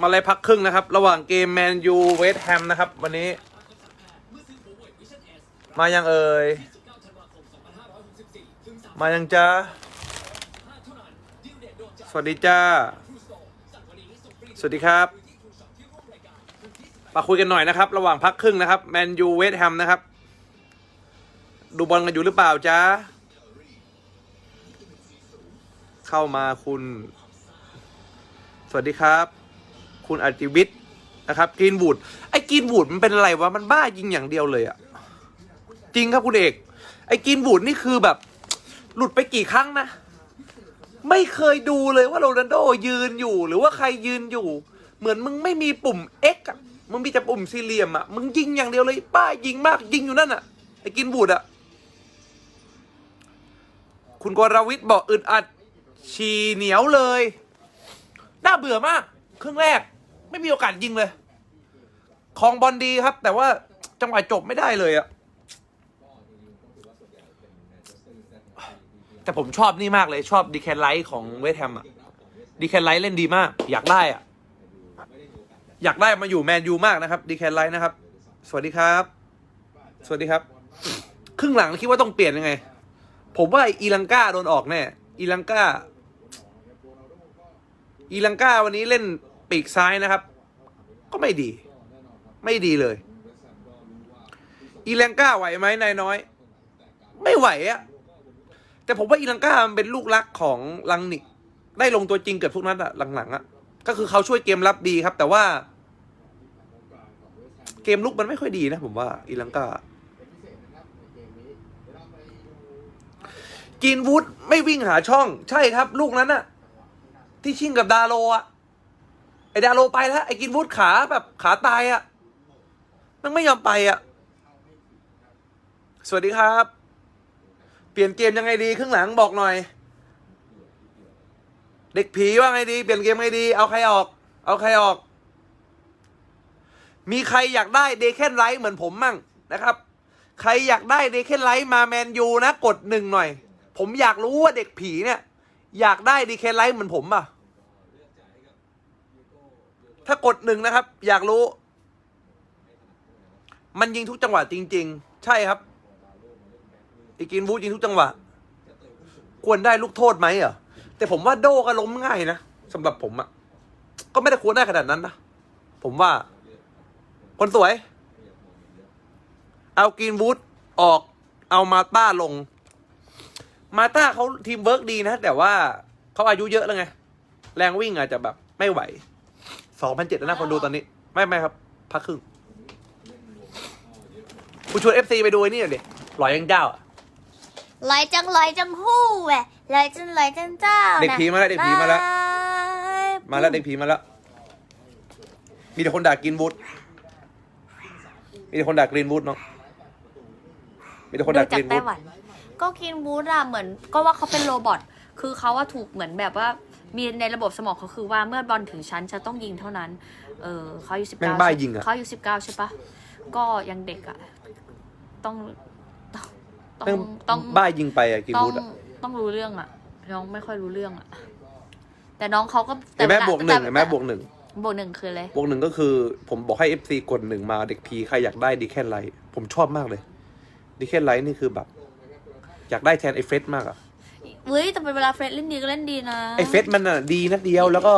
มาเลยพักครึ่งนะครับ ระหว่างเกมแมนยูเวสแฮมนะครับ วันนี้ มายังเอ่ย มายังจ้า สวัสดีจ้า สวัสดีครับมาคุยกันหน่อยนะครับ ระหว่างพักครึ่งนะครับแมนยูเวสแฮมนะครับ ดูบอลกันอยู่หรือเปล่าจ้าเข้ามาคุณ สวัสดีครับ คุณอาจิวิทย์นะครับกรีนวูดไอ้กรีนวูดมันเป็นอะไรวะมันบ้ายิงอย่างเดียวเลยอะจริงครับคุณเอกไอ้กรีนวูดนี่คือแบบ หลุดไปกี่ครั้งนะ ไม่เคยดูเลยว่าโรนัลโดยืนอยู่ หรือว่าใครยืนอยู่ เหมือนมึงไม่มีปุ่ม X อะมึงมีแต่ปุ่มสี่เหลี่ยมอะมึงยิงอย่างเดียวเลยป้ายิงมากยิงอยู่นั่นอะไอ้กินบูดอะคุณกรวิทย์บอกอึดอัดฉี่เหนียวเลย น่าเบื่อมาก ครึ่งแรก ไม่มีโอกาสยิงเลยคลองบอลดีครับ แต่ว่าจังหวะจบไม่ได้เลยอะแต่ผมชอบนี่มากเลยชอบดีแคนไลท์ของเวสแฮมอะดีแคนไลท์เล่นดีมาก อยากได้อะอยากได้มาอยู่แมนยูมากนะครับดีแคนไลท์นะครับ สวัสดีครับ สวัสดีครับ ครึ่งหลังคิดว่าต้องเปลี่ยนยังไง ผมว่าอีลังกาโดนออกแน่อีลังกาอีลังกาวันนี้เล่น ปีกซ้ายนะครับ ก็ไม่ดี ไม่ดีเลย อีลังกาไหวไหมนายน้อย ไม่ไหวอะแต่ผมว่าอีลังกามันเป็นลูกรักของลังนิกได้ลงตัวจริงเกือบทุกนัดอะหลังๆอะก็คือเขาช่วยเกมรับดีครับ แต่ว่า เกมลุกมันไม่ค่อยดีนะผมว่าอีลังกาจีนวูดไม่วิ่งหาช่อง ใช่ครับ ลูกนั้นอะที่ชิงกับดาโลอะ อดาโลไปแล้ว ไอกินวูดขาแบบขาตายอะมันไม่ยอมไปอะสวัสดีครับ เปลี่ยนเกมยังไงดีครึ่งหลังบอกหน่อย เด็กผีว่าไงดี เปลี่ยนเกมไงดี เอาใครออก เอาใครออก มีใครอยากได้เดเคนไลท์เหมือนผมมั่งนะครับ ใครอยากได้เดเคนไลท์มาแมนยูนะกดหนึ่งหน่อย ผมอยากรู้ว่าเด็กผีเนี่ย อยากได้เดเคนไลท์เหมือนผมป่ะ ถ้ากดหนึ่งนะครับ อยากรู้ มันยิงทุกจังหวะจริง ๆ ใช่ครับอีกินบูธยิงทุกจังหวะ ควรได้ลูกโทษไหมอะแต่ผมว่าโดก็ล้มง่ายนะสำหรับผมอะ ก็ไม่ได้ควรได้ขนาดนั้นนะ ผมว่า คนสวย เอากรีนวูดออก เอามาต้าลง มาต้าเขาทีมเวิร์กดีนะ แต่ว่าเขาอายุเยอะแล้วไง แรงวิ่งอาจจะแบบไม่ไหว สองพันเจ็ดนะคนดูตอนนี้ ไม่ไม่ครับ พักครึ่งกูชวนเอฟซีไปดูไอ้นี่หน่อยดิหลอยยังเจ้าอะลอยจังลอยจังหู้แหวะลอยจังลอยจังเจ้าเด็กผีมาแล้วเด็กผีมาแล้วบยมาแล้วเด็กผีมาแล้ว มีแต่คนด่ากรีนวูดมีแต่คนด่ากรีนวูดเนาะมีแต่คนดูด่ากจากรีนวูไต้ด หวัน ก็กินบูธอะเหมือน ก็ว่าเขาเป็นโรบอทคือเขาว่าถูกเหมือนแบบว่า มีในระบบสมองเขาคือว่าเมื่อบอลถึงชั้นจะต้องยิงเท่านั้น เออเขาอายุสิบแม่งเก้าบ้ายิงอะ เขาอายุสิบเก้าใช่ปะก็ยังเด็กอะต้องต้องแม่งต้อง บ้ายิงไปอะกรีนต้องวูดอะ ต้องรู้เรื่องอะน้องไม่ค่อยรู้เรื่องอะแต่น้องเขาก็เห็นไหมเวลาบวกหนึ่งแต่เห็นไหมบวกหนึ่งบวกหนึ่งคืออะไรบวกหนึ่งก็คือ ผมบอกให้เอฟซีกดหนึ่งมาเด็กพีใครอยากได้ดีแค่ไลท์ผมชอบมากเลยดีแค่ไลท์นี่คือแบบ อยากได้แทนไอเฟสมากอะ เฮ้ยแต่เป็นเวลาเฟรดเล่นดีก็เล่นดีนะไอเฟสมันอะดีนัดเดียวแล้วก็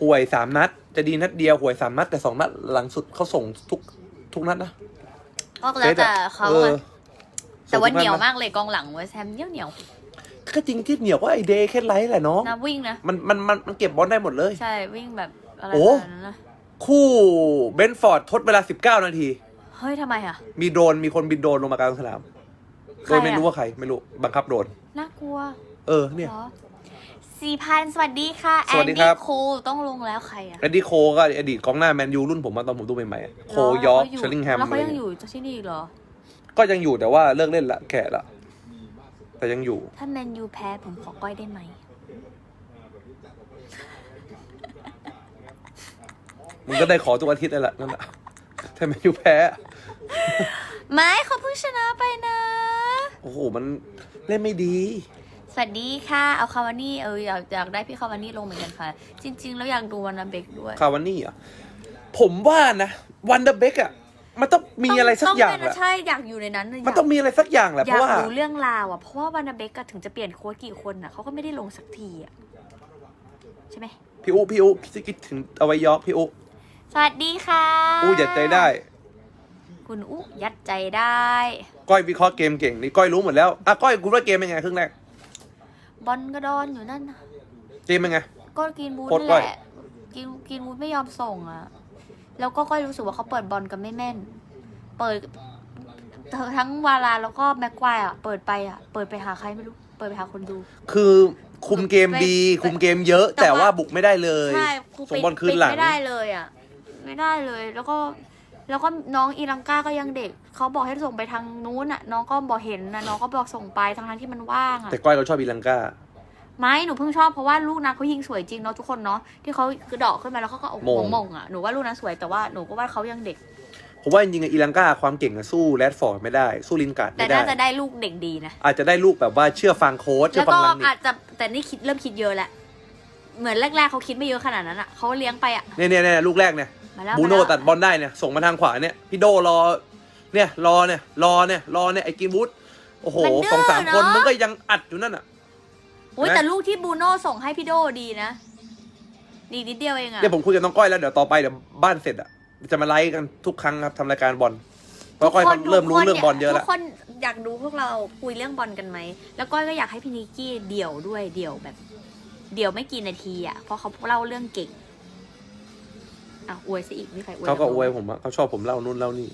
ห่วยสามนัด จะดีนัดเดียวห่วยสามนัด แต่สองนัดหลังสุดเขาส่งทุกทุกนัดนะก็แล้วแต่เขาเอไงอแต่ว่าส่งเหทุนียวดะมากเลยกองหลังเวสแฮมเหนียวเหนียวก็จริงที่เหนียวก็ไอเดย์แค่ไลท์แหละน้องนะวิ่งนะมันมันมันมันเก็บบอลได้หมดเลย ใช่วิ่งแบบอะไรโอ้แบบนั้นนะคู่เบนฟอร์ดทดเวลา 19 นาที เฮ้ยทำไมอะ มีโดรนมีคนบินโดรนลงมากลางสนามใค โดรยอะไม่รู้ว่าใครไม่รู้บังคับโดรนน่ากลัว เออเนี่ยเหรอสี่พันสวัสดีค่ะสวัสดีครับแอนดี้คูลต้องลงแล้วใครอะเอ็ดดี้โคก็อดีตกองหน้าแมนยูรุ่นผมมาตอนผมดูใหม่ๆอะโคยอร์กเชลลิงแฮมแล้วอะเขาไรยังอเงี้ยยู่ที่นี่อีกเหรอ ก็ยังอยู่แต่ว่าเลิกเล่นละแก่ละแต่ยังอยู่ ถ้าแมนยูแพ้ผมขอก้อยได้ไหม มึงก็ได้ขอทุกอาทิตย์เลยแหละนั่นแหละถ้าแมนยูแพ้ ไม่เขาเพิ่งชนะไปนะ โอ้โห มันเล่นไม่ดี สวัสดีค่ะ เอาคาวานี่เอออยากอยากได้พี่คาวานี่ลงเหมือนกันค่ะ จริง ๆ แล้วอยากดูวันนาเบกด้วยคาวานี่อะผมว่านะวันเดอร์เบกอะมันต้องมีอะไรสักอย่างต้แหเป็นละใช่อยากอยู่ในนั้นมันต้องมีอะไรสักอย่างแหละอเพยากราะว่ารู้เรื่องราวอะเพราะว่าวันนาเบกอะถึงจะเปลี่ยนโค้ชกี่คนอะเขาก็ไม่ได้ลงสักทีอะใช่ไหมพี่อุพี่อุพี่คิดถึงเอาไว้ยอกพี่อุสวัสดีค่ะอุอย่าใจได้ คุณอุยัดใจได้ ก้อยวิเคราะห์เกมเก่งนี่ก้อยรู้หมดแล้วอะก้อยคุณว่าเกมเป็นไงครึ่งแรกบอลกระดอนอยู่นั่นน่ะเกมเป็นไง ก็กินบูธโค้ชนั่นก้แหอยละกินกินบูธไม่ยอมส่งอะ แล้วก็ก้อยรู้สึกว่าเขาเปิดบอลกันไม่แม่น เปิดทั้งวาลาแล้วก็แม็กควายอะ เปิดไปอะ เปิดไปหาใครไม่รู้ เปิดไปหาคนดู คือคุมเกมดี คุมเกมเยอะ แต่แต่ว่าว่าบุกไม่ได้เลย ใช่คือส่งปิดบอลคืนหลัง ปิดไม่ได้เลยอะ ไม่ได้เลย แล้วก็ แล้วก็น้องอีลังกาก็ยังเด็ก เขาบอกให้ส่งไปทางนู้นอะ น้องก็บอกเห็นนะน้องก็บอกส่งไปทั้งทั้งๆที่มันว่างอะแต่ก้อยเราชอบอีลังกาไม่หนูเพิ่งชอบเพราะว่าลูกนั้นเขายิงสวยจริงเนาะทุกคนเนาะที่เขากระดอกขึ้นมาแล้วเขาก็เอามงหัวมงอะหนูว่าลูกนั้นสวยแต่ว่าหนูก็ว่าเขายังเด็กผมว่าจริงๆอะอีลังกาความเก่งอะสู้แรดฟอร์ดไม่ได้ สู้ลินการ์ดแต่ไม่ได้น่าจะได้ลูกเด็กดีนะอาจจะได้ลูกแบบว่าเชื่อฟังโค้ชเชื่แล้อวฟัก็งลังนิอาจจะแต่นี่คิดเริ่มคิดเยอะแหละเหมือนแรกๆเขาคิดไม่เยอะขนาดนั้นอะเขาเลี้ยงไปอะเนี่ยเนี่ยเนี่ยลูกแรกเนี่ย มาแล้วบูโน่มาแล้วตัดบอลได้เนี่ยส่งมาทางขวาเนี่ยพี่โดรอ เนี่ยรอเนี่ยรอเนี่ยรอเนี่ยไอ้กินวูดโอ้โหสองสามคนมันก็ยังอัดอยู่นั่นอะอุ้ยนะ แต่ลูกที่บูโน่ส่งให้พี่โดดีนะ ดีนิดเดียวเองอะเดี๋ยวผมคุยกับน้องก้อยแล้วเดี๋ยวต่อไปเดี๋ยวบ้านเสร็จอะจะมาไลฟ์กันทุกครั้งครับทำรายการบอลเพราะก้อยเขาเริ่มรู้เรื่องบอลเยอะแล้วทุกคนอยากดูพวกเราคุยเรื่องบอลกันไหม แล้วก้อยก็อยากให้พี่นิกกี้เดี่ยวด้วยเดี่ยวแบบ เดี่ยวไม่กี่นาทีอะเพราะเขาเล่าเรื่องเก่ง อะอวยซะอีกไม่ใครอวยเขาก็แล้วอวยผมอะเขาชอบผมเล่านู่นเล่านี่